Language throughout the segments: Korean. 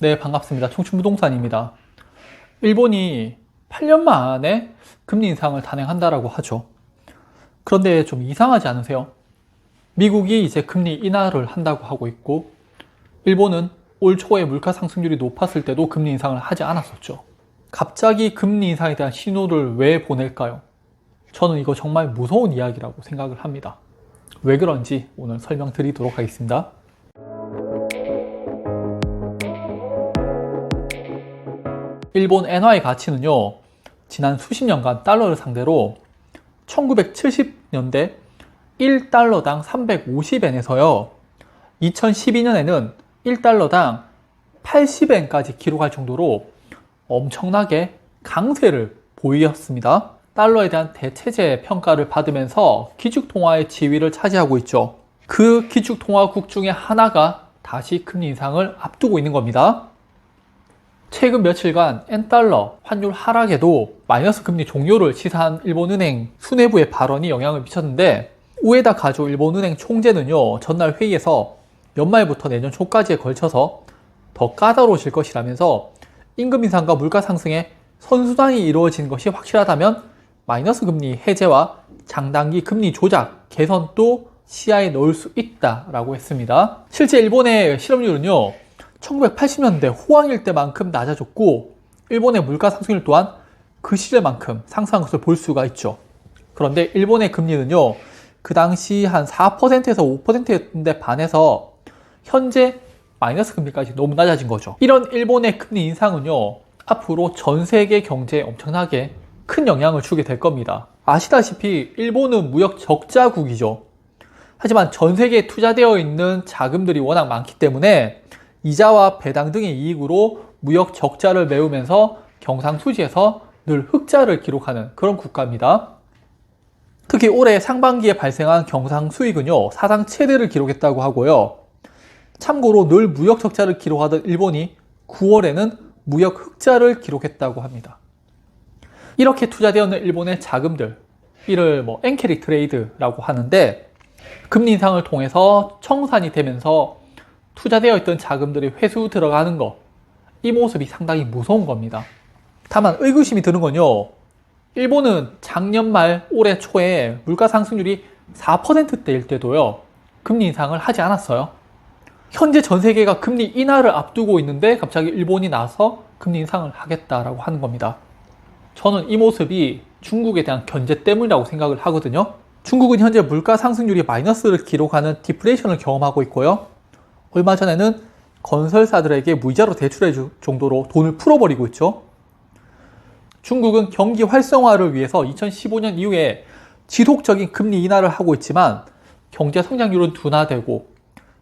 네, 반갑습니다. 청춘부동산입니다. 일본이 8년 만에 금리 인상을 단행한다라고 하죠. 그런데 좀 이상하지 않으세요? 미국이 이제 금리 인하를 한다고 하고 있고, 일본은 올 초에 물가 상승률이 높았을 때도 금리 인상을 하지 않았었죠. 갑자기 금리 인상에 대한 신호를 왜 보낼까요? 저는 이거 정말 무서운 이야기라고 생각을 합니다. 왜 그런지 오늘 설명드리도록 하겠습니다. 일본 엔화의 가치는요, 지난 수십 년간 달러를 상대로 1970년대 1달러당 350엔에서요, 2012년에는 1달러당 80엔까지 기록할 정도로 엄청나게 강세를 보였습니다. 달러에 대한 대체제 평가를 받으면서 기축통화의 지위를 차지하고 있죠. 그 기축통화국 중에 하나가 다시 금리 인상을 앞두고 있는 겁니다. 최근 며칠간 엔달러 환율 하락에도 마이너스 금리 종료를 시사한 일본은행 수뇌부의 발언이 영향을 미쳤는데 우에다 가조 일본은행 총재는요 전날 회의에서 연말부터 내년 초까지에 걸쳐서 더 까다로워질 것이라면서 임금 인상과 물가 상승에 선순환이 이루어지는 것이 확실하다면 마이너스 금리 해제와 장단기 금리 조작 개선도 시야에 넣을 수 있다라고 했습니다. 실제 일본의 실업률은요 1980년대 호황일 때만큼 낮아졌고 일본의 물가 상승률 또한 그 시절만큼 상승한 것을 볼 수가 있죠. 그런데 일본의 금리는요. 그 당시 한 4%에서 5%였는데 반해서 현재 마이너스 금리까지 너무 낮아진 거죠. 이런 일본의 금리 인상은요. 앞으로 전 세계 경제에 엄청나게 큰 영향을 주게 될 겁니다. 아시다시피 일본은 무역 적자국이죠. 하지만 전 세계에 투자되어 있는 자금들이 워낙 많기 때문에 이자와 배당 등의 이익으로 무역 적자를 메우면서 경상수지에서 늘 흑자를 기록하는 그런 국가입니다. 특히 올해 상반기에 발생한 경상 수익은요, 사상 최대를 기록했다고 하고요. 참고로 늘 무역 적자를 기록하던 일본이 9월에는 무역 흑자를 기록했다고 합니다. 이렇게 투자되어 있는 일본의 자금들, 이를 뭐 엔캐리 트레이드라고 하는데 금리 인상을 통해서 청산이 되면서 투자되어 있던 자금들이 회수 들어가는 것, 이 모습이 상당히 무서운 겁니다. 다만 의구심이 드는 건요. 일본은 작년 말 올해 초에 물가 상승률이 4%대일 때도요. 금리 인상을 하지 않았어요. 현재 전 세계가 금리 인하를 앞두고 있는데 갑자기 일본이 나서 금리 인상을 하겠다라고 하는 겁니다. 저는 이 모습이 중국에 대한 견제 때문이라고 생각을 하거든요. 중국은 현재 물가 상승률이 마이너스를 기록하는 디프레이션을 경험하고 있고요. 얼마 전에는 건설사들에게 무이자로 대출해 줄 정도로 돈을 풀어버리고 있죠. 중국은 경기 활성화를 위해서 2015년 이후에 지속적인 금리 인하를 하고 있지만 경제 성장률은 둔화되고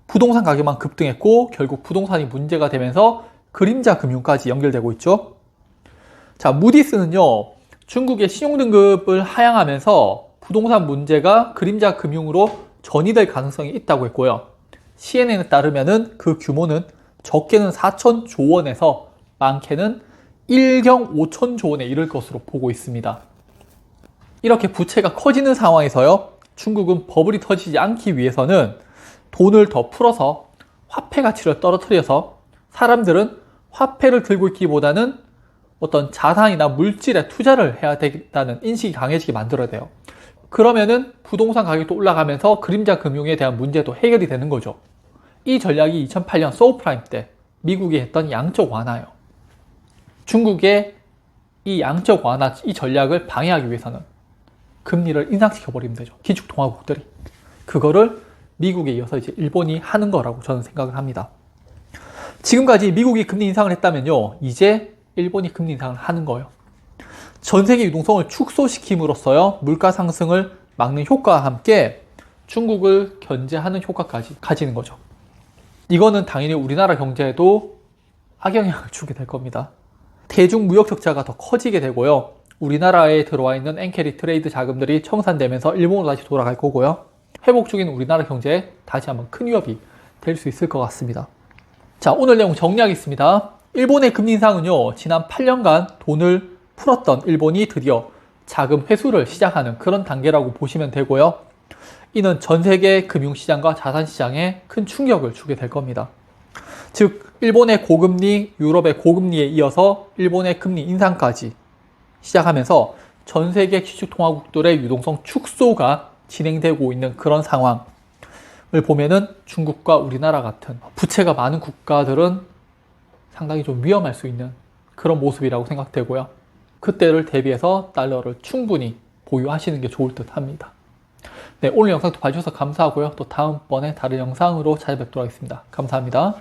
부동산 가격만 급등했고 결국 부동산이 문제가 되면서 그림자 금융까지 연결되고 있죠. 자, 무디스는요, 중국의 신용등급을 하향하면서 부동산 문제가 그림자 금융으로 전이될 가능성이 있다고 했고요. CNN에 따르면은 그 규모는 적게는 4천조 원에서 많게는 1경 5천조 원에 이를 것으로 보고 있습니다. 이렇게 부채가 커지는 상황에서요, 중국은 버블이 터지지 않기 위해서는 돈을 더 풀어서 화폐 가치를 떨어뜨려서 사람들은 화폐를 들고 있기보다는 어떤 자산이나 물질에 투자를 해야 되겠다는 인식이 강해지게 만들어야 돼요. 그러면은 부동산 가격도 올라가면서 그림자 금융에 대한 문제도 해결이 되는 거죠. 이 전략이 2008년 소프라임 때 미국이 했던 양적 완화예요. 중국의 이 양적 완화, 이 전략을 방해하기 위해서는 금리를 인상시켜 버리면 되죠. 기축통화국들이. 그거를 미국에 이어서 이제 일본이 하는 거라고 저는 생각을 합니다. 지금까지 미국이 금리 인상을 했다면요. 이제 일본이 금리 인상을 하는 거예요. 전 세계 유동성을 축소시킴으로써요. 물가 상승을 막는 효과와 함께 중국을 견제하는 효과까지 가지는 거죠. 이거는 당연히 우리나라 경제에도 악영향을 주게 될 겁니다. 대중 무역 적자가 더 커지게 되고요. 우리나라에 들어와 있는 엔캐리 트레이드 자금들이 청산되면서 일본으로 다시 돌아갈 거고요. 회복 중인 우리나라 경제에 다시 한번 큰 위협이 될 수 있을 것 같습니다. 자, 오늘 내용 정리하겠습니다. 일본의 금리 인상은요, 지난 8년간 돈을 풀었던 일본이 드디어 자금 회수를 시작하는 그런 단계라고 보시면 되고요. 이는 전 세계 금융시장과 자산시장에 큰 충격을 주게 될 겁니다. 즉 일본의 고금리, 유럽의 고금리에 이어서 일본의 금리 인상까지 시작하면서 전 세계 기축통화국들의 유동성 축소가 진행되고 있는 그런 상황을 보면은 중국과 우리나라 같은 부채가 많은 국가들은 상당히 좀 위험할 수 있는 그런 모습이라고 생각되고요. 그때를 대비해서 달러를 충분히 보유하시는 게 좋을 듯 합니다. 네, 오늘 영상도 봐주셔서 감사하고요. 또 다음번에 다른 영상으로 찾아뵙도록 하겠습니다. 감사합니다.